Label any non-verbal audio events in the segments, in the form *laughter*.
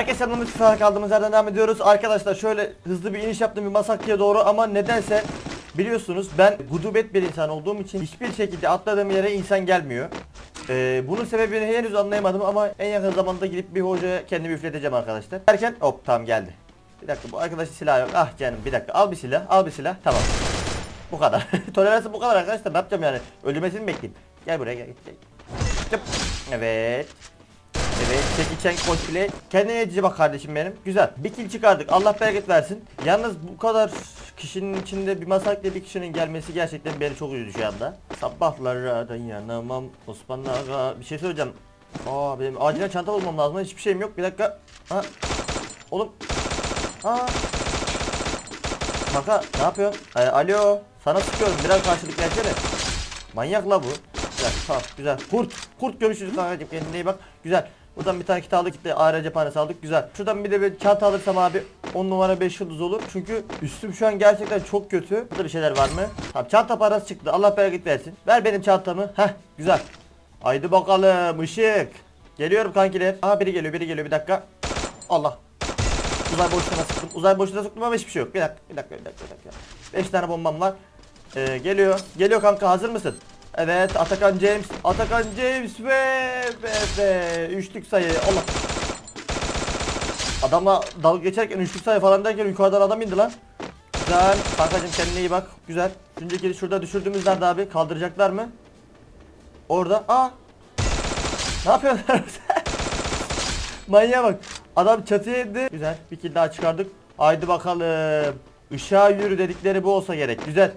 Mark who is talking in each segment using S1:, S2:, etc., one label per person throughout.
S1: Herkese selamlar sıfır kaldığımız yerden devam ediyoruz. Arkadaşlar şöyle hızlı bir iniş yaptım bir Masaklı'ya doğru ama nedense biliyorsunuz ben gudubet bir insan olduğum için hiçbir şekilde atladığım yere insan gelmiyor. Ee, bunun sebebini henüz anlayamadım ama en yakın zamanda gidip bir hocaya kendimi üfleteceğim arkadaşlar. Derken hop tamam geldi. Bir dakika bu arkadaşın silahı yok. Ah canım bir dakika al bir silah al bir silah tamam. Bu kadar. *laughs* Toleransı bu kadar arkadaşlar ne yapacağım yani ölmesini bekleyeyim. Gel buraya gel. gel. Evet. Evet çekiçen cosplay. Kendine cici bak kardeşim benim. Güzel. Bir kill çıkardık. Allah bereket versin. Yalnız bu kadar kişinin içinde bir masakla bir kişinin gelmesi gerçekten beni çok üzdü şu anda. Sabahlara dayanamam Osman Ağa. Bir şey söyleyeceğim. Aa benim acilen çanta bulmam lazım. Hiçbir şeyim yok. Bir dakika. Ha. Oğlum. Aa. Kanka ne yapıyorsun? Ee, alo. Sana sıkıyorum. Biraz karşılık gelsene. Manyak la bu. Güzel tamam güzel. Kurt. Kurt görüşürüz kankacım kendine iyi bak. Güzel. Buradan bir tane kit aldık gitti AR cephanesi aldık güzel. Şuradan bir de bir çanta alırsam abi 10 numara 5 yıldız olur. Çünkü üstüm şu an gerçekten çok kötü. Burada bir şeyler var mı? Tamam çanta parası çıktı. Allah bereket versin. Ver benim çantamı. Heh güzel. Haydi bakalım ışık. Geliyorum kankiler. Aha biri geliyor biri geliyor bir dakika. Allah. Uzay boşluğuna sıktım. Uzay boşluğuna sıktım ama hiçbir şey yok. Bir dakika, bir dakika, bir dakika, bir dakika. 5 tane bombam var. Ee, geliyor. Geliyor kanka hazır mısın? Evet Atakan James. Atakan James ve ve ve üçlük sayı. Allah. Adamla dalga geçerken üçlük sayı falan derken yukarıdan adam indi lan. Güzel. Kankacım kendine iyi bak. Güzel. Önceki şurada düşürdüğümüz nerede abi? Kaldıracaklar mı? Orada. Aa. Ne yapıyorlar? *laughs* Manyağa bak. Adam çatıya indi. Güzel. Bir kill daha çıkardık. Haydi bakalım. Işığa yürü dedikleri bu olsa gerek. Güzel.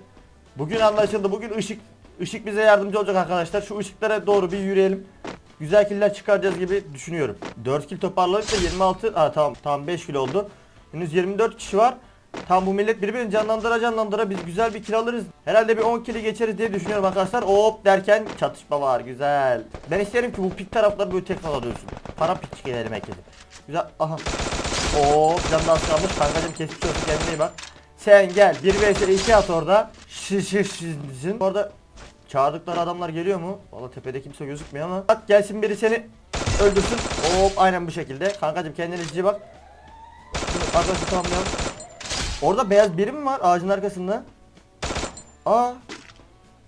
S1: Bugün anlaşıldı. Bugün ışık ışık bize yardımcı olacak arkadaşlar. Şu ışıklara doğru bir yürüyelim. Güzel killer çıkaracağız gibi düşünüyorum. 4 kill toparladık da 26. Aa tamam tamam 5 kill oldu. Henüz 24 kişi var. Tam bu millet birbirini canlandıra canlandıra biz güzel bir kill alırız. Herhalde bir 10 kill'i geçeriz diye düşünüyorum arkadaşlar. Hop derken çatışma var güzel. Ben isterim ki bu pik tarafları böyle tekrar dönsün. Para pik gelelim herkese. Güzel aha. Hop canlı az kalmış. Kankacım kesmiş olsun kendine bak. Sen gel 1 vs 2 at orada. Şişişsin. Orada çağırdıkları adamlar geliyor mu? Valla tepede kimse gözükmüyor ama. Bak gelsin biri seni öldürsün. Hop aynen bu şekilde. Kankacım kendine ciddi bak. Arkadaşı tamamlayalım. Orada beyaz biri mi var ağacın arkasında? Aa.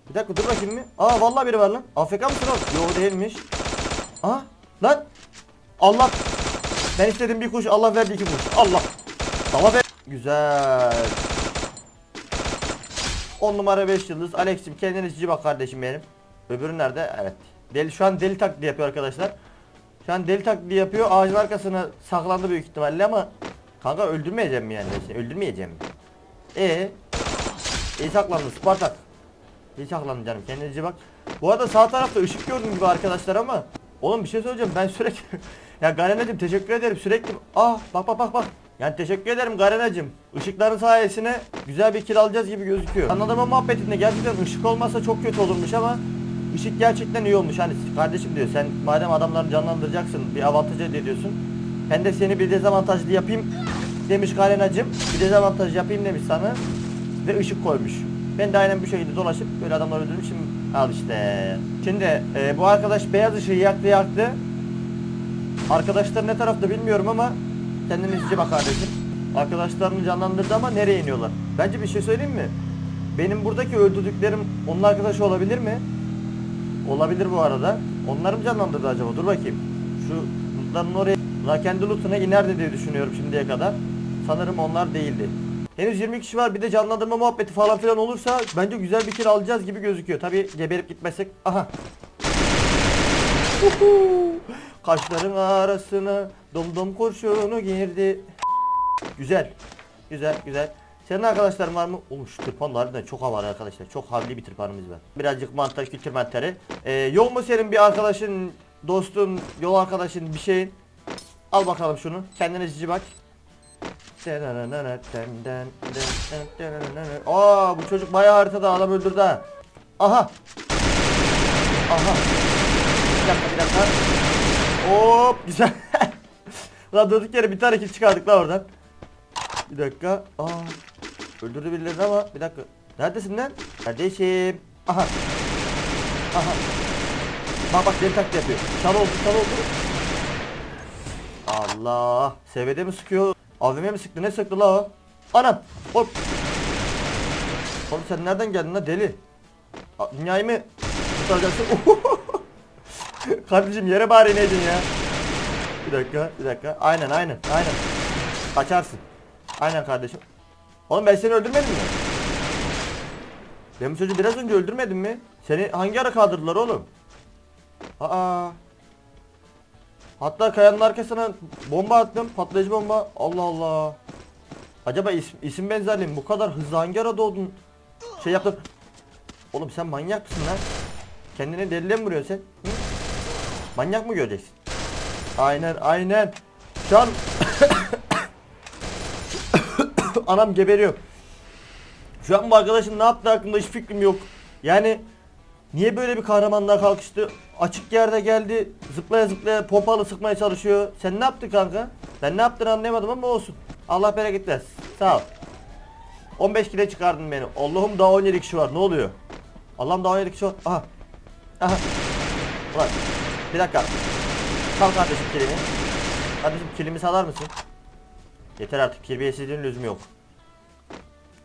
S1: Bir dakika dur bakayım mı? Aa vallahi biri var lan. AFK mısın oğlum? Yo değilmiş. Aa lan. Allah. Ben istedim bir kuş Allah verdi iki kuş. Allah. Allah ver. Güzel. 10 numara 5 yıldız. Alex'im kendine cici bak kardeşim benim. Öbürü nerede? Evet. Deli şu an deli taklidi yapıyor arkadaşlar. Şu an deli taklidi yapıyor. Ağacın arkasına saklandı büyük ihtimalle ama kanka öldürmeyeceğim mi yani? Şey, öldürmeyeceğim mi? E İyi saklandı Spartak. İyi saklandı canım. Kendine cici bak. Bu arada sağ tarafta ışık gördüm gibi arkadaşlar ama Oğlum bir şey söyleyeceğim ben sürekli *laughs* Ya Garenacım teşekkür ederim sürekli Ah bak bak bak bak yani teşekkür ederim Garenacım. Işıkların sayesinde güzel bir kill alacağız gibi gözüküyor. Anladığım muhabbetinde gerçekten ışık olmasa çok kötü olurmuş ama ışık gerçekten iyi olmuş. Hani kardeşim diyor sen madem adamları canlandıracaksın bir avantaj elde ediyorsun. Ben de seni bir dezavantajlı yapayım demiş Garenacım. Bir dezavantaj yapayım demiş sana ve ışık koymuş. Ben de aynen bu şekilde dolaşıp böyle adamları öldürmüşüm. Al işte. Şimdi e, bu arkadaş beyaz ışığı yaktı yaktı. Arkadaşlar ne tarafta bilmiyorum ama kendiniz iyice bak kardeşim. Arkadaşlarını canlandırdı ama nereye iniyorlar? Bence bir şey söyleyeyim mi? Benim buradaki öldürdüklerim onun arkadaşı olabilir mi? Olabilir bu arada. Onları mı canlandırdı acaba? Dur bakayım. Şu lootların oraya la kendi lootuna inerdi diye düşünüyorum şimdiye kadar. Sanırım onlar değildi. Henüz 20 kişi var bir de canlandırma muhabbeti falan filan olursa bence güzel bir kill alacağız gibi gözüküyor. Tabi geberip gitmezsek. Aha. Kaşların arasına domdom kurşunu girdi. Güzel. Güzel güzel. Senin arkadaşların var mı? Oğlum şu tırpanla harbiden çok havalı arkadaşlar. Çok havli bir tırpanımız var. Birazcık mantar, kültür mantarı. Ee, yok mu senin bir arkadaşın, dostun, yol arkadaşın bir şeyin? Al bakalım şunu. Kendine cici bak. Aa bu çocuk bayağı haritada adam öldürdü ha. Aha. Aha. Bir dakika bir dakika. Hop güzel. *laughs* Lan durduk yere bir tane kill çıkardık lan oradan. Bir dakika. Aa. Öldürdü birilerini ama bir dakika. Neredesin lan? Kardeşim. Aha. Aha. Bak bak deli taklit yapıyor. Çal oldu çal oldu. Allah. SVD mi sıkıyor? AVM mi sıktı? Ne sıktı la o? Anam. Hop. Oğlum sen nereden geldin la deli? Dünyayı mı kurtaracaksın? *laughs* *laughs* Kardeşim yere bari ineydin ya. Bir dakika, bir dakika. Aynen, aynen, aynen. Kaçarsın. Aynen kardeşim. Oğlum ben seni öldürmedim mi? Ben bu çocuğu biraz önce öldürmedim mi? Seni hangi ara kaldırdılar oğlum? Aa. Hatta kayanın arkasına bomba attım. Patlayıcı bomba. Allah Allah. Acaba isim, isim benzerliği? Bu kadar hızlı hangi ara doğdun? Şey yaptın. Oğlum sen manyak mısın lan? Kendini deliyle mi vuruyorsun sen? Hı? Manyak mı göreceksin? Aynen aynen. Şu an *coughs* anam geberiyor. Şu an bu arkadaşın ne yaptığı hakkında hiç fikrim yok. Yani niye böyle bir kahramanlığa kalkıştı? Açık yerde geldi, zıplaya zıplaya pompalı sıkmaya çalışıyor. Sen ne yaptın kanka? Ben ne yaptığını anlayamadım ama olsun. Allah bereket. Sağ ol. 15 kile çıkardın beni. Allah'ım daha 17 kişi var. Ne oluyor? Allah'ım daha 17 kişi var. Aha. Aha. Ulan. Bir dakika. Sal kardeşim kilimi. Kardeşim kilimi salar mısın? Yeter artık. Terbiyesizliğin lüzumu yok.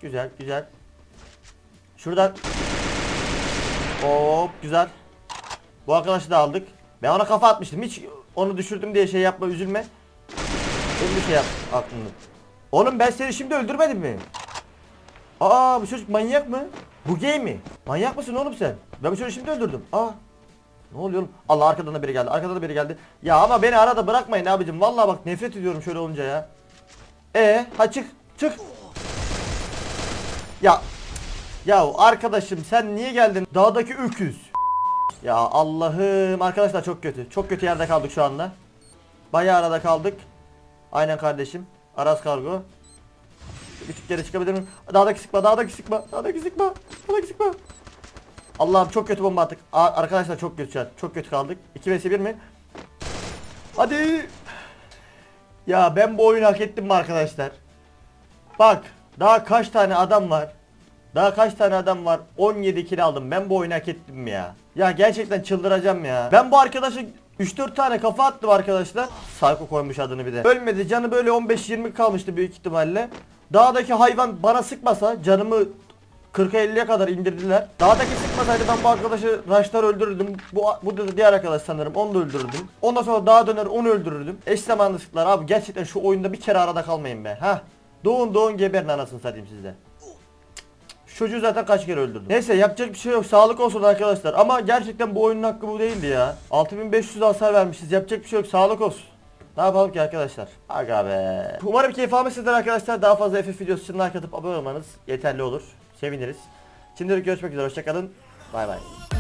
S1: Güzel, güzel. Şuradan. Hop, güzel. Bu arkadaşı da aldık. Ben ona kafa atmıştım. Hiç onu düşürdüm diye şey yapma, üzülme. Öyle bir şey yap aklında. Oğlum ben seni şimdi öldürmedim mi? Aa bu çocuk manyak mı? Bu gay mi? Manyak mısın oğlum sen? Ben bu çocuğu şimdi öldürdüm. Aa. Ne oluyor oğlum? Allah arkadan da biri geldi. Arkadan da biri geldi. Ya ama beni arada bırakmayın abicim. Vallahi bak nefret ediyorum şöyle olunca ya. E, ha çık. Çık. Ya. Ya arkadaşım sen niye geldin? Dağdaki öküz. Ya Allah'ım arkadaşlar çok kötü. Çok kötü yerde kaldık şu anda. Bayağı arada kaldık. Aynen kardeşim. Aras kargo. Bir tık geri çıkabilir miyim? Dağdaki sıkma, dağdaki sıkma, dağdaki sıkma, dağdaki sıkma. Allah'ım çok kötü bomba attık. Arkadaşlar çok kötü an. Çok kötü kaldık. 2 vs 1 mi? Hadi. Ya ben bu oyunu hak ettim mi arkadaşlar? Bak daha kaç tane adam var? Daha kaç tane adam var? 17 kill aldım. Ben bu oyunu hak ettim mi ya? Ya gerçekten çıldıracağım ya. Ben bu arkadaşı 3-4 tane kafa attım arkadaşlar. Psycho koymuş adını bir de. Ölmedi. Canı böyle 15-20 kalmıştı büyük ihtimalle. Dağdaki hayvan bana sıkmasa canımı 40'a 50'ye kadar indirdiler. Dağdaki sıkmasaydı ben bu arkadaşı raşlar öldürürdüm. Bu, bu da diğer arkadaş sanırım. Onu da öldürürdüm. Ondan sonra dağa döner onu öldürürdüm. Eş zamanlı sıktılar abi. Gerçekten şu oyunda bir kere arada kalmayın be. Ha. Doğun doğun geberin anasını satayım sizde. Çocuğu zaten kaç kere öldürdüm. Neyse yapacak bir şey yok. Sağlık olsun arkadaşlar. Ama gerçekten bu oyunun hakkı bu değildi ya. 6500 hasar vermişiz. Yapacak bir şey yok. Sağlık olsun. Ne yapalım ki arkadaşlar? Aga be. Umarım keyif almışsınızdır arkadaşlar. Daha fazla FF videosu için like atıp abone olmanız yeterli olur. Seviniriz. Şimdilik görüşmek üzere. Hoşçakalın. Bay bay.